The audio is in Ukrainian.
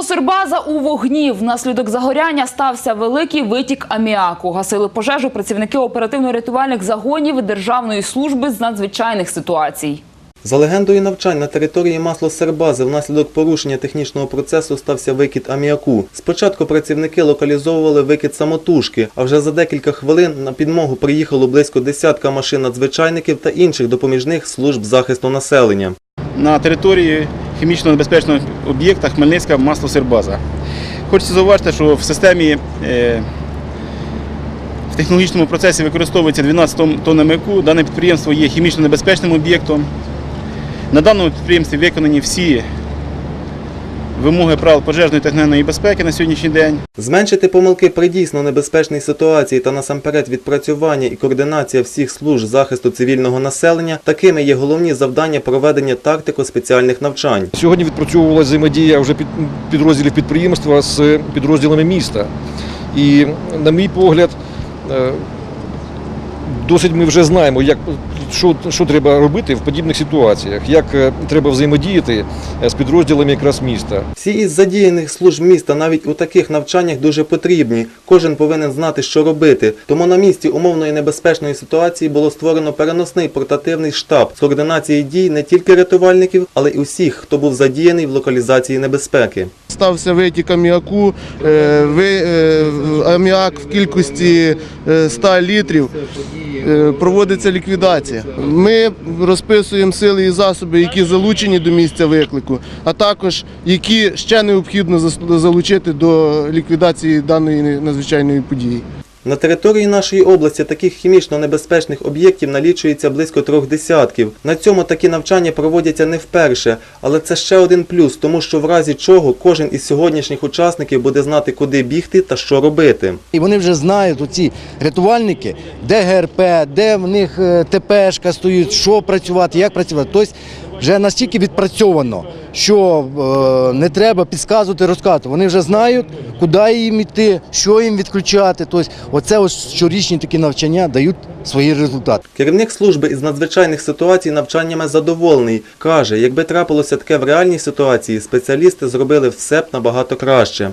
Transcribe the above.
Масло-Сербаза у вогні. Внаслідок загоряння стався великий витік аміаку. Гасили пожежу працівники оперативно-рятувальних загонів Державної служби з надзвичайних ситуацій. За легендою навчань на території масло-сербази внаслідок порушення технічного процесу стався викид аміаку. Спочатку працівники локалізовували викид самотужки, а вже за декілька хвилин на підмогу приїхало близько десятка машин надзвичайників та інших допоміжних служб захисту населення. на території хімічно небезпечного об'єкта Хмельницька маслосирбаза. Хочеться зауважити, що в системі е, в технологічному процесі використовується 12 тонн- МЕКу. Дане підприємство є хімічно небезпечним об'єктом. На даному підприємстві виконані всі вимоги правил пожежної та техногенної безпеки на сьогоднішній день. Зменшити помилки при дійсно небезпечній ситуації та насамперед відпрацювання і координація всіх служб захисту цивільного населення такими є головні завдання проведення тактико-спеціальних навчань. Сьогодні відпрацьовувалася взаємодія вже під підрозділів підприємства з підрозділами міста. І, на мій погляд, е, досить ми вже знаємо, як, що, що треба робити в подібних ситуаціях, як е, треба взаємодіяти е, з підрозділами якраз міста. Всі із задіяних служб міста навіть у таких навчаннях дуже потрібні. Кожен повинен знати, що робити. Тому на місці умовної небезпечної ситуації було створено переносний портативний штаб з координації дій не тільки рятувальників, але й усіх, хто був задіяний в локалізації небезпеки. стався витік аміаку, е, ви- аміак в кількості е, 100 літрів. Проводиться ліквідація. Ми розписуємо сили і засоби, які залучені до місця виклику, а також які ще необхідно залучити до ліквідації даної надзвичайної події. На території нашої області таких хімічно небезпечних об'єктів налічується близько трьох десятків. На цьому такі навчання проводяться не вперше, але це ще один плюс, тому що в разі чого кожен із сьогоднішніх учасників буде знати, куди бігти та що робити. І вони вже знають, оці рятувальники, де ГРП, де в них е, ТПшка стоїть, що працювати, як працювати. Тобто вже настільки відпрацьовано, що е, не треба підказувати, розказувати. Вони вже знають, куди їм йти, що їм відключати. Тобто, оце ось щорічні такі навчання дають свої результати. Керівник служби із надзвичайних ситуацій навчаннями задоволений. Каже, якби трапилося таке в реальній ситуації, спеціалісти зробили все б набагато краще.